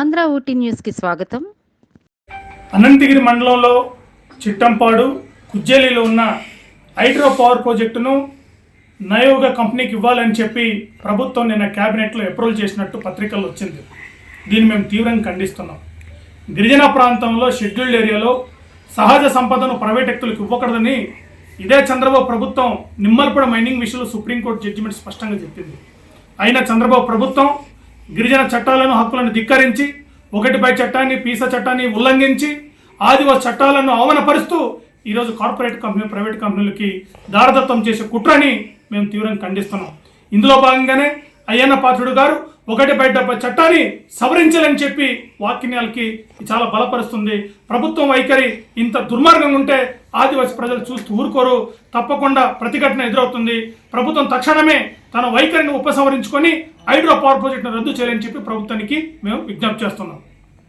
ఆంధ్ర ఊటీ న్యూస్కి స్వాగతం. అనంతగిరి మండలంలో చిట్టంపాడు కుజ్జేలిలో ఉన్న హైడ్రో పవర్ ప్రాజెక్టును నయోగ కంపెనీకి ఇవ్వాలని చెప్పి ప్రభుత్వం నిన్న క్యాబినెట్లో అప్రూవల్ చేసినట్టు పత్రికల్లో వచ్చింది. దీన్ని మేము తీవ్రంగా ఖండిస్తున్నాం. గిరిజన ప్రాంతంలో షెడ్యూల్డ్ ఏరియాలో సహజ సంపదను ప్రైవేట్ వ్యక్తులకు ఇవ్వకూడదని ఇదే చంద్రబాబు ప్రభుత్వం నిమ్మల్పడ మైనింగ్ విషయంలో సుప్రీంకోర్టు జడ్జిమెంట్ స్పష్టంగా చెప్పింది. అయినా చంద్రబాబు ప్రభుత్వం గిరిజన చట్టాలను హక్కులను ధిక్కరించి ఒకటిపై చట్టాన్ని పీసా చట్టాన్ని ఉల్లంఘించి ఆదివాసి చట్టాలను అవమానపరుస్తూ ఈరోజు కార్పొరేట్ కంపెనీ ప్రైవేట్ కంపెనీలకి దారదత్వం చేసే కుట్రని మేము తీవ్రంగా ఖండిస్తున్నాం. ఇందులో భాగంగానే అయ్యన్న పాత్రుడు గారు ఒకటి బయట చట్టాన్ని సవరించాలని చెప్పి వాక్యాలకి చాలా బలపరుస్తుంది. ప్రభుత్వం వైఖరి ఇంత దుర్మార్గంగా ఉంటే ఆదివాసీ ప్రజలు చూస్తూ ఊరుకోరు. తప్పకుండా ప్రతిఘటన ఎదురవుతుంది. ప్రభుత్వం తక్షణమే తన వైఖరిని ఉపసంహరించుకొని హైడ్రో పవర్ ప్రాజెక్టును రద్దు చేయాలని చెప్పి ప్రభుత్వానికి మేము విజ్ఞప్తి చేస్తున్నాం.